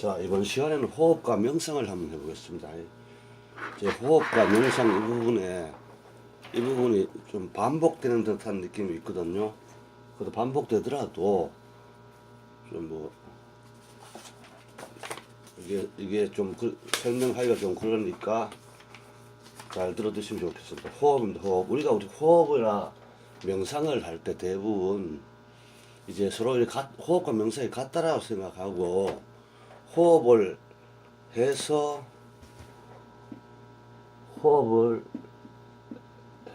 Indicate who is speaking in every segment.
Speaker 1: 자, 이번 시간에는 호흡과 명상을 한번 해보겠습니다. 제 호흡과 명상 이 부분에, 이 부분이 좀 반복되는 듯한 느낌이 있거든요. 그래도 반복되더라도, 좀 뭐, 이게, 이게 좀 그, 설명하기가 좀 그러니까 잘 들어두시면 좋겠습니다. 호흡입니다, 호흡. 우리가 우리 호흡이나 명상을 할 때 대부분 이제 서로 호흡과 명상이 같다라고 생각하고 호흡을 해서 호흡을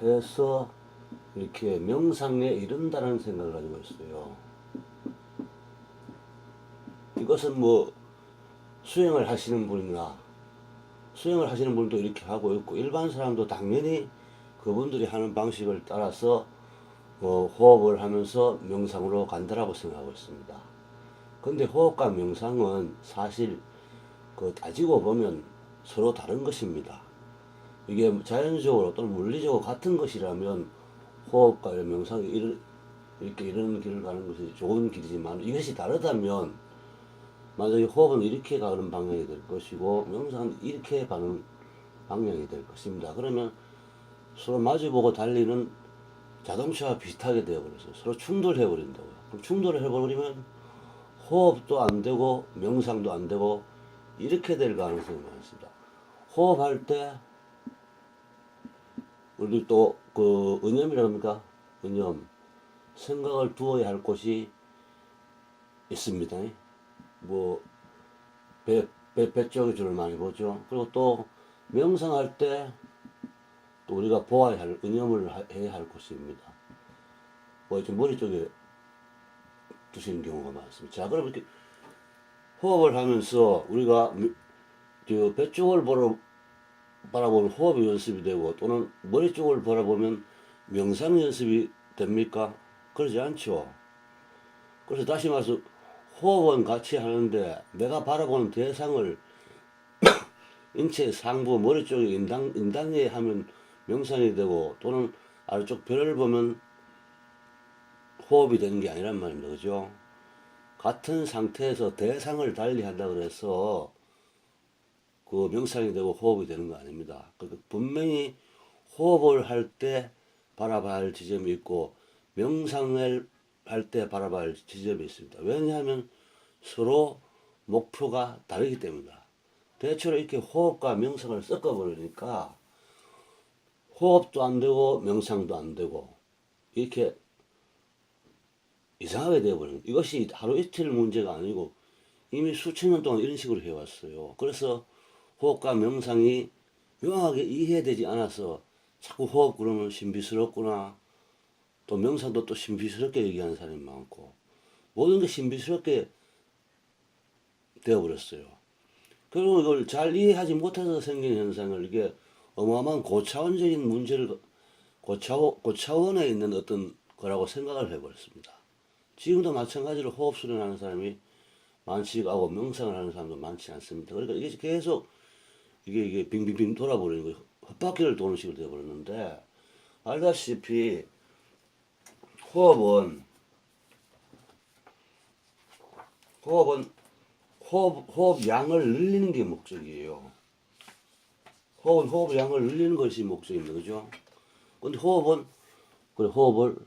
Speaker 1: 해서 이렇게 명상에 이른다는 생각을 가지고 있어요. 이것은 뭐 수행을 하시는 분이나 수행을 하시는 분도 이렇게 하고 있고 일반 사람도 당연히 그분들이 하는 방식을 따라서 뭐 호흡을 하면서 명상으로 간다라고 생각하고 있습니다. 근데 호흡과 명상은 사실 그 따지고 보면 서로 다른 것입니다. 이게 자연적으로 또는 물리적으로 같은 것이라면 호흡과 명상이 이렇게 이런 길을 가는 것이 좋은 길이지만 이것이 다르다면 만약에 호흡은 이렇게 가는 방향이 될 것이고 명상은 이렇게 가는 방향이 될 것입니다. 그러면 서로 마주보고 달리는 자동차와 비슷하게 되어버려서 서로 충돌해버린다고요. 그럼 충돌을 해버리면 호흡도 안 되고 명상도 안 되고 이렇게 될 가능성이 많습니다. 호흡할 때 우리 또 그 은염이라고 합니까? 은염 생각을 두어야 할 곳이 있습니다. 뭐 배, 배, 배 쪽에 주를 많이 보죠. 그리고 또 명상할 때 또 우리가 보아야 할 은염을 하- 해야 할 곳입니다. 뭐 이렇게 머리 쪽에 두시는 경우가 많습니다. 자, 그럼 이렇게 호흡을 하면서 우리가 배 쪽을 보러 바라보면 호흡 연습이 되고 또는 머리 쪽을 바라보면 명상 연습이 됩니까? 그러지 않죠. 그래서 다시 말해서 호흡은 같이 하는데 내가 바라보는 대상을 인체 상부 머리 쪽에 인당 인당에 하면 명상이 되고 또는 아래쪽 별을 보면 호흡이 되는 게 아니란 말입니다. 그죠? 같은 상태에서 대상을 달리 한다 그래서 그 명상이 되고 호흡이 되는 거 아닙니다. 그 분명히 호흡을 할 때 바라봐야 할 지점이 있고 명상을 할 때 바라봐야 할 지점이 있습니다. 왜냐하면 서로 목표가 다르기 때문이다. 대체로 이렇게 호흡과 명상을 섞어버리니까 호흡도 안 되고 명상도 안 되고 이렇게 이상하게 되어버리는 이것이 하루 이틀 문제가 아니고 이미 수천 년 동안 이런 식으로 해왔어요. 그래서 호흡과 명상이 명확하게 이해되지 않아서 자꾸 호흡 그러면 신비스럽구나. 또 명상도 또 신비스럽게 얘기하는 사람이 많고 모든 게 신비스럽게 되어버렸어요. 그리고 이걸 잘 이해하지 못해서 생긴 현상을 이게 어마어마한 고차원적인 문제를 고차원, 고차원에 있는 어떤 거라고 생각을 해버렸습니다. 지금도 마찬가지로 호흡 수련하는 사람이 많지 않고 명상을 하는 사람도 많지 않습니다. 그러니까 이게 계속 이게 이게 빙빙빙 돌아버리는 거 헛바퀴를 도는 식으로 되어버렸는데 알다시피 호흡은 호흡은 호흡, 호흡 양을 늘리는 게 목적이에요. 호흡은 호흡 양을 늘리는 것이 목적입니다. 그죠? 근데 호흡은, 그래, 호흡을,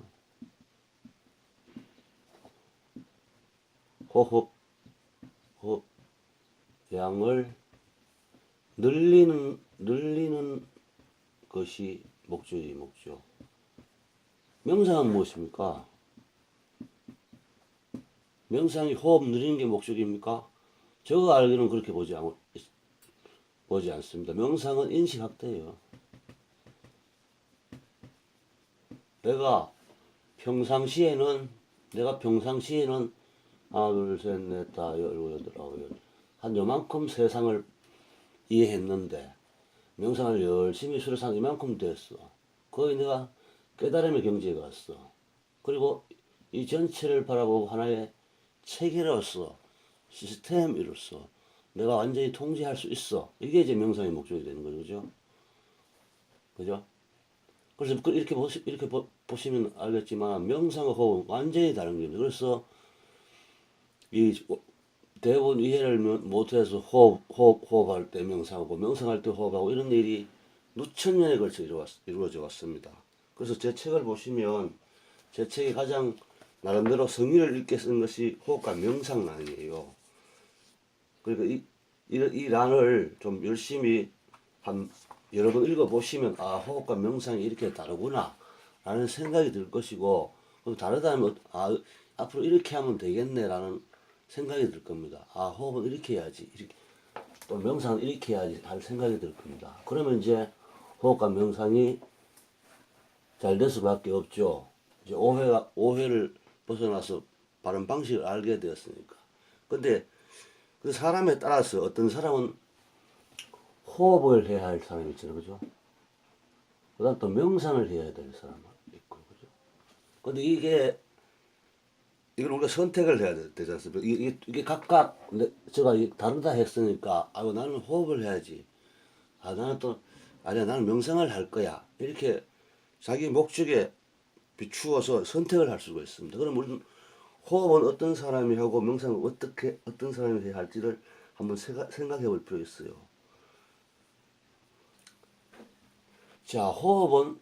Speaker 1: 호흡, 호흡 양을 늘리는, 늘리는 것이 목적이 목적. 명상은 무엇입니까? 명상이 호흡 늘리는 게 목적입니까? 저거 알기는 그렇게 보지, 않, 보지 않습니다. 명상은 인식 확대예요. 내가 평상시에는 내가 평상시에는 하나 둘셋넷 다 열고 여덟 아홉 열 한 요만큼 세상을 이해했는데 명상을 열심히 수료상 이만큼 됐어. 거의 내가 깨달음의 경지에 갔어. 그리고 이 전체를 바라보고 하나의 체계로서 시스템으로서 내가 완전히 통제할 수 있어. 이게 이제 명상의 목적이 되는 거죠. 그죠? 그죠? 그래서 그 이렇게 보시, 이렇게 보, 보시면 알겠지만 호흡은 완전히 다른 겁니다. 그래서 이 대부분 이해를 못- 못해서 호흡, 호흡, 호흡할 때 명상하고 명상할 때 호흡하고 이런 일이 누천 년에 걸쳐 이루어져 왔습니다. 그래서 제 책을 보시면 제 책이 가장 나름대로 성의를 있게 쓴 것이 호흡과 명상란이에요. 그러니까 이, 이, 이 란을 좀 열심히 한 여러 번 읽어보시면 아 호흡과 명상이 이렇게 다르구나 라는 생각이 들 것이고 다르다면 아 앞으로 이렇게 하면 되겠네 라는 생각이 들 겁니다. 아 호흡은 이렇게 해야지 이렇게 또 명상은 이렇게 해야지 할 생각이 들 겁니다. 그러면 이제 호흡과 명상이 잘 될 수밖에 없죠. 이제 오해가 오해를 벗어나서 바른 방식을 알게 되었으니까. 근데 그 사람에 따라서 어떤 사람은 호흡을 해야 할 사람이 있잖아요, 그죠? 그 다음 또 명상을 해야 될 사람 있고, 그죠? 근데 이게 이걸 우리가 선택을 해야 되- 되지 않습니까? 이게, 이게, 각각 내- 제가 이 다르다 했으니까 아유 나는 호흡을 해야지. 아 나는 또 아니야 나는 명상을 할 거야. 이렇게 자기 목적에 비추어서 선택을 할 수가 있습니다. 그럼 우리는 호흡은 어떤 사람이 하고 명상은 어떻게 어떤 사람이 해야 할지를 한번 생각, 생각해 볼 필요가 있어요. 자, 호흡은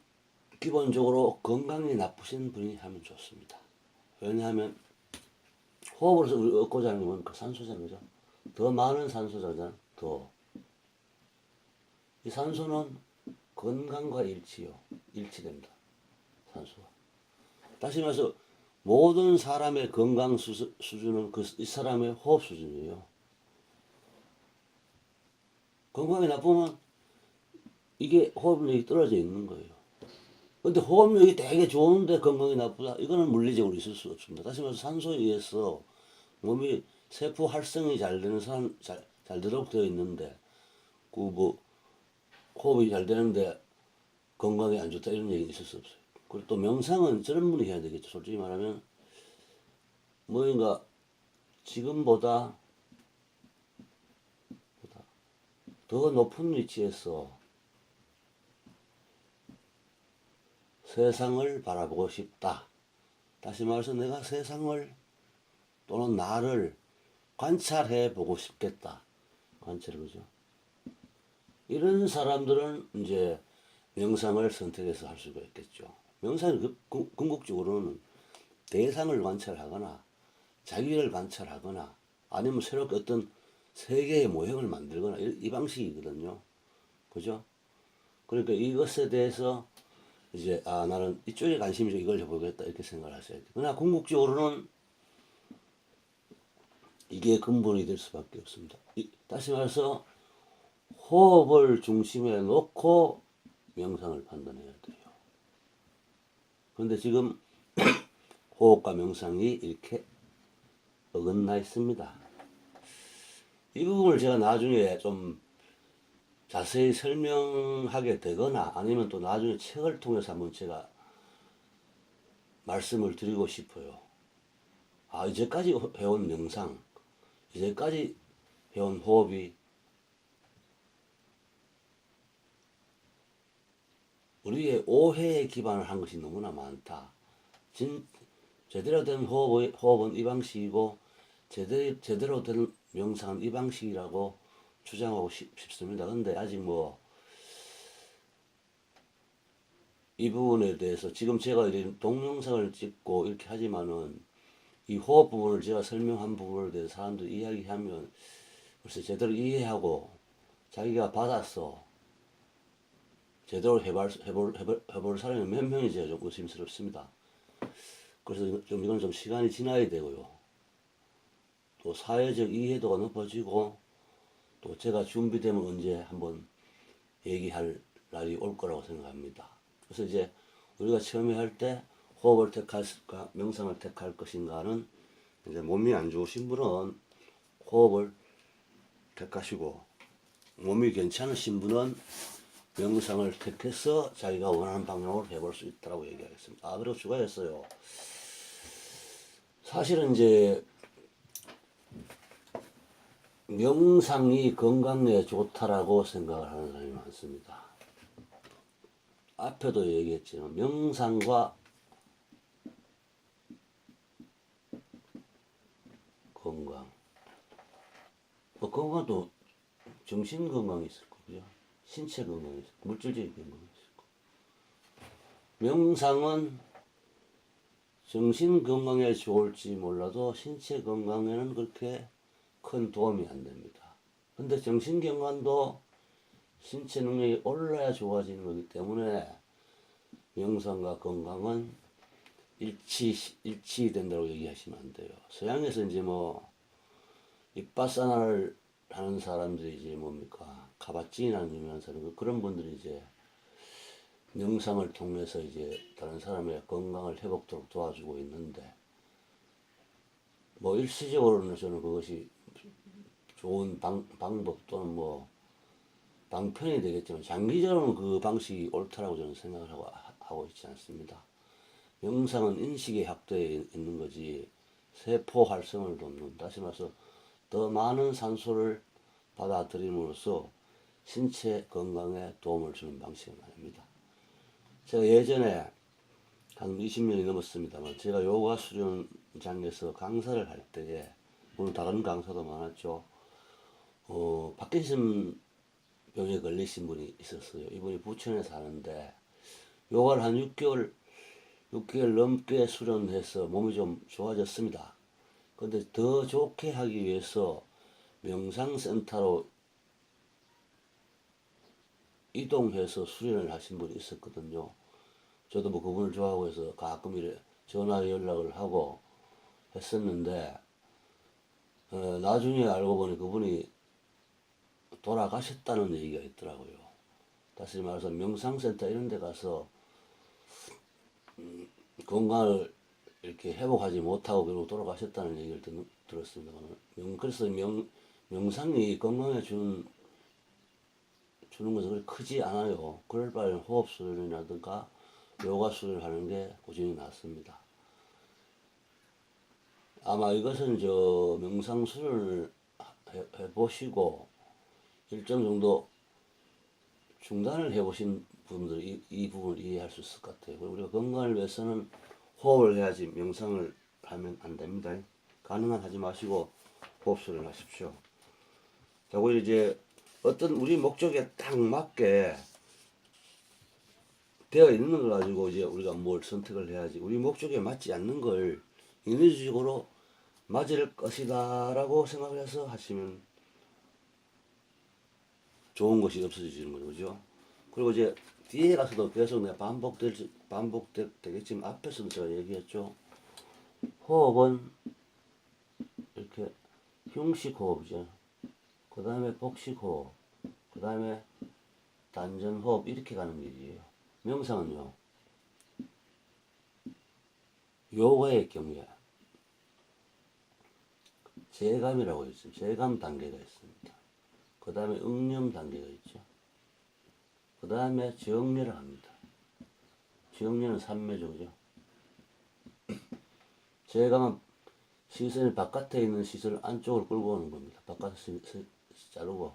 Speaker 1: 기본적으로 건강이 나쁘신 분이 하면 좋습니다. 왜냐하면 호흡으로서 우리 얻고자 하는 게 뭡니까? 산소잖아요. 그죠? 더 많은 산소잖아요. 더. 이 산소는 건강과 일치요. 일치됩니다. 산소가. 다시 말해서 모든 사람의 건강 수, 수준은 그 이 사람의 호흡 수준이에요. 건강이 나쁘면 이게 호흡력이 떨어져 있는 거예요. 근데 호흡력이 되게 좋은데 건강이 나쁘다. 이거는 물리적으로 있을 수 없습니다. 다시 말해서 산소에 의해서 몸이 세포 활성이 잘 되는 사람 잘, 잘 되도록 되어 있는데 그 뭐 호흡이 잘 되는데 건강이 안 좋다 이런 얘기 있을 수 없어요. 그리고 또 명상은 저런 분이 해야 되겠죠. 솔직히 말하면 뭐인가 지금보다 보다 더 높은 위치에서 세상을 바라보고 싶다. 다시 말해서 내가 세상을 또는 나를 관찰해 보고 싶겠다. 관찰 그죠? 이런 사람들은 이제 명상을 선택해서 할 수가 있겠죠. 궁- 궁극적으로는 대상을 관찰하거나 자기를 관찰하거나 아니면 새롭게 어떤 세계의 모형을 만들거나 이, 이 방식이거든요. 그죠? 그러니까 이것에 대해서 이제 아 나는 이쪽에 관심이 좀 이걸 해보겠다 이렇게 생각을 하셔야 돼요. 그러나 궁극적으로는 이게 근본이 될 수밖에 없습니다. 이- 다시 말해서 호흡을 중심에 놓고 명상을 판단해야 돼요. 그런데 지금 호흡과 명상이 이렇게 어긋나 있습니다. 이 부분을 제가 나중에 좀 자세히 설명하게 되거나 아니면 또 나중에 책을 통해서 한번 제가 말씀을 드리고 싶어요. 아, 이제까지 해온 명상, 이제까지 해온 호흡이 우리의 오해에 기반을 한 것이 너무나 많다. 진, 제대로 된 호흡의, 호흡은 이 방식이고, 제대로, 제대로 된 명상은 이 방식이라고 주장하고 싶, 싶습니다. 근데 아직 뭐, 이 부분에 대해서 지금 제가 동영상을 찍고 이렇게 하지만은 이 호흡 부분을 제가 설명한 부분에 대해서 사람들이 이야기하면 글쎄 제대로 이해하고 자기가 받았어. 제대로 해볼, 해볼, 해볼, 해볼 사람이 몇 명인지가 좀 의심스럽습니다. 그래서 좀 이건 좀 시간이 지나야 되고요. 또 사회적 이해도가 높아지고 또 제가 준비되면 언제 한번 얘기할 날이 올 거라고 생각합니다. 그래서 이제 우리가 처음에 할 때 호흡을 택할까 명상을 택할 것인가는 이제 몸이 안 좋으신 분은 호흡을 택하시고 몸이 괜찮으신 분은 명상을 택해서 자기가 원하는 방향으로 해볼 수 있다고 얘기하겠습니다. 아, 그리고 추가했어요. 사실은 이제 명상이 건강에 좋다라고 생각을 하는 사람이 많습니다. 앞에도 얘기했지만 명상과 건강 뭐 건강도 정신 건강이 있을 거고요. 신체 건강이 있을 거고, 물질적인 건강이 있을 거고. 명상은 정신 건강에 좋을지 몰라도 신체 건강에는 그렇게 큰 도움이 안 됩니다. 근데 정신 건강도 신체 능력이 올라야 좋아지는 거기 때문에 명상과 건강은 일치 일치된다고 얘기하시면 안 돼요. 서양에서 이제 뭐 이빠사나를 하는 사람들이 이제 뭡니까 카바찌라는 유명한 사람 그런 분들이 이제 명상을 통해서 이제 다른 사람의 건강을 회복도록 도와주고 있는데 뭐 일시적으로는 저는 그것이 좋은 방, 방법 또는 뭐 방편이 되겠지만 장기적으로는 그 방식이 옳다라고 저는 생각을 하고, 하고 있지 않습니다. 명상은 인식의 학도에 있는 거지 세포 활성을 돕는 다시 말해서 더 많은 산소를 받아들임으로써 신체 건강에 도움을 주는 방식은 아닙니다. 제가 예전에 한 20년이 넘었습니다만 제가 요가 수련장에서 강사를 할 때에 물론 다른 강사도 많았죠. 어, 파킨슨 병에 걸리신 분이 있었어요. 이분이 부천에 사는데 요가를 한 6개월 6개월 넘게 수련해서 몸이 좀 좋아졌습니다. 근데 더 좋게 하기 위해서 명상센터로 이동해서 수련을 하신 분이 있었거든요. 저도 뭐 그분을 좋아하고 해서 가끔 이래 전화 연락을 하고 했었는데 어, 나중에 알고 보니 그분이 돌아가셨다는 얘기가 있더라고요. 다시 말해서 명상센터 이런 데 가서 음, 건강을 이렇게 회복하지 못하고 결국 돌아가셨다는 얘기를 듣, 들었습니다. 명, 그래서 명, 명상이 건강에 주는 주는 것은 그렇게 크지 않아요. 그럴 바에는 호흡 수련이라든가 요가 수련을 하는 게 고증이 낫습니다. 아마 이것은 저 명상 수련을 해, 해보시고 일정 정도 중단을 해보신 분들이 이, 이 부분을 이해할 수 있을 것 같아요. 우리가 건강을 위해서는 호흡을 해야지 명상을 하면 안 됩니다. 가능한 하지 마시고 호흡 수련을 하십시오. 자, 그리고 이제 어떤 우리 목적에 딱 맞게 되어 있는 걸 가지고 이제 우리가 뭘 선택을 해야지 우리 목적에 맞지 않는 걸 인위적으로 맞을 것이다 라고 생각해서 하시면 좋은 것이 없어지는 거죠. 그죠? 그리고 이제 뒤에 가서도 계속 내가 반복될, 반복되겠지만 앞에서도 제가 얘기했죠. 호흡은 이렇게 흉식 호흡이죠. 그 다음에 복식 호흡, 그 다음에 단전 호흡 이렇게 가는 길이에요. 명상은요. 요가의 경우에 재감이라고 있습니다. 재감 단계가 있습니다. 그 다음에 응념 단계가 있죠. 그 다음에 정례를 합니다. 정례는 삼매죠, 그죠? 재감은 시선이 바깥에 있는 시선을 안쪽으로 끌고 오는 겁니다. 바깥에서 자르고.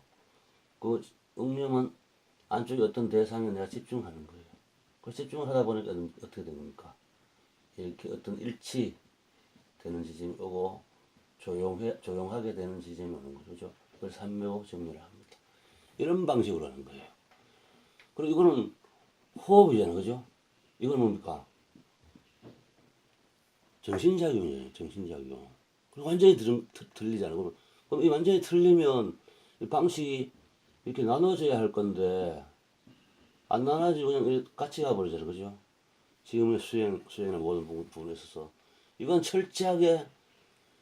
Speaker 1: 그 응념은 안쪽에 어떤 대상에 내가 집중하는 거예요. 그 집중을 하다 보니까 어떻게 된 겁니까? 이렇게 어떤 일치 되는 지점이 오고 조용해, 조용하게 되는 지점이 오는 거죠. 그걸 삼묘 정리를 합니다. 이런 방식으로 하는 거예요. 그리고 이거는 호흡이잖아요. 그죠? 이건 뭡니까? 정신작용이에요. 정신작용. 그리고 완전히 들, 들리잖아요. 그럼, 그럼 이 완전히 틀리면 이 방식이 이렇게 나눠져야 할 건데 안 나눠지고 그냥 같이 가버리잖아요. 그죠? 지금의 수행, 수행의 모든 부분에 있어서 이건 철저하게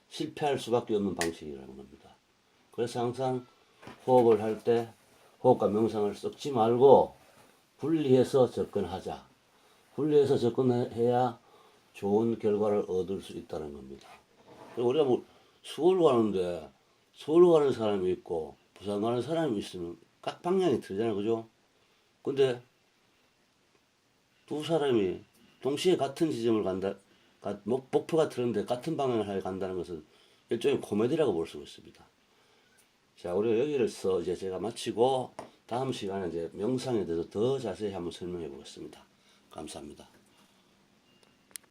Speaker 1: 실패할 수밖에 없는 방식이라는 겁니다. 그래서 항상 호흡을 할 때 호흡과 명상을 섞지 말고 분리해서 접근하자. 분리해서 접근해야 좋은 결과를 얻을 수 있다는 겁니다. 우리가 뭐 서울 가는데 서울 가는 사람이 있고 부산 가는 사람이 있으면 각 방향이 틀리잖아요. 그죠? 근데 두 사람이 동시에 같은 지점을 간다, 목, 목표가 틀린데 같은 방향을 간다는 것은 일종의 코미디라고 볼 수 있습니다. 자, 우리가 여기서 이제 제가 마치고 다음 시간에 이제 명상에 대해서 더 자세히 한번 설명해 보겠습니다. 감사합니다.